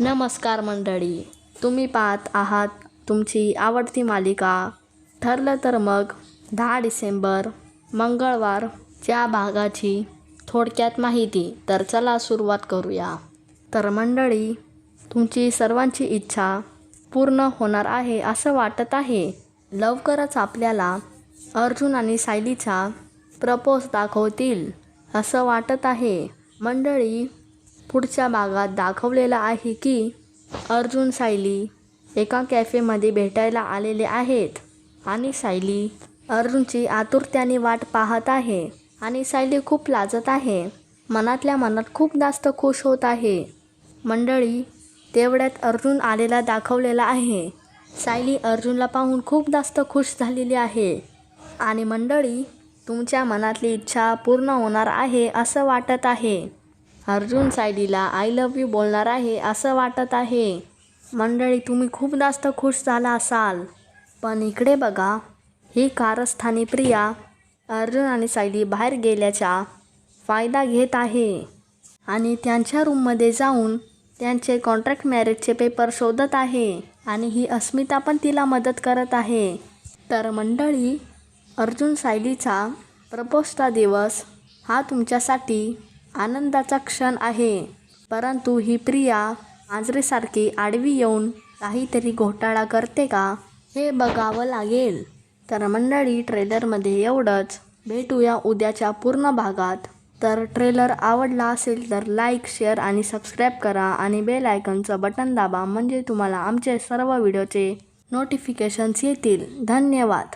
नमस्कार मंडळी. तुम्ही पाहत आहात तुमची आवडती मालिका. ठरलं तर मग दहा डिसेंबर मंगळवारच्या भागाची थोडक्यात माहिती तर चला सुरुवात करूया. तर मंडळी तुमची सर्वांची इच्छा पूर्ण होणार आहे असं वाटत आहे? लवकरच आपल्याला अर्जुन आणि सायलीचा प्रपोज दाखवतील असं वाटत आहे. मंडळी पुढच्या भागात दाखवलेलं आहे की अर्जुन सायली एका कॅफेमध्ये भेटायला आलेले आहेत आणि सायली अर्जुनची आतुरत्याने वाट पाहत आहे आणि सायली खूप लाजत आहे. मनातल्या मनात खूप जास्त खुश होत आहे. मंडळी तेवढ्यात अर्जुन आलेला दाखवलेला आहे. सायली अर्जुनला पाहून खूप जास्त खुश झालेली आहे. आणि मंडळी तुमच्या मनातली इच्छा पूर्ण होणार आहे असं वाटत आहे. अर्जुन सायलीला आय लव यू बोलणार आहे असं वाटत आहे. मंडळी तुम्ही खूप जास्त खुश झाला असाल. पण इकडे बघा ही कारस्थानी प्रिया अर्जुन आणि सायली बाहेर गेल्याचा फायदा घेत आहे. आणि त्यांच्या रूममध्ये जाऊन त्यांचे कॉन्ट्रॅक्ट मॅरेजचे पेपर शोधत आहे. आणि ही अस्मिता पण तिला मदत करत आहे. तर मंडळी अर्जुन सायलीचा प्रपोजचा दिवस हा तुमच्यासाठी आनंदाचा क्षण आहे. परंतु ही प्रिया मांजरेसारखी आडवी येऊन काहीतरी घोटाळा करते का हे बघावं लागेल. तर मंडळी ट्रेलरमध्ये एवढंच. भेटूया उद्याच्या पूर्ण भागात. तर ट्रेलर आवडला असेल तर लाईक शेअर आणि सबस्क्राईब करा आणि बेल आयकनचं बटन दाबा म्हणजे तुम्हाला आमचे सर्व व्हिडिओचे नोटिफिकेशन्स येतील. धन्यवाद.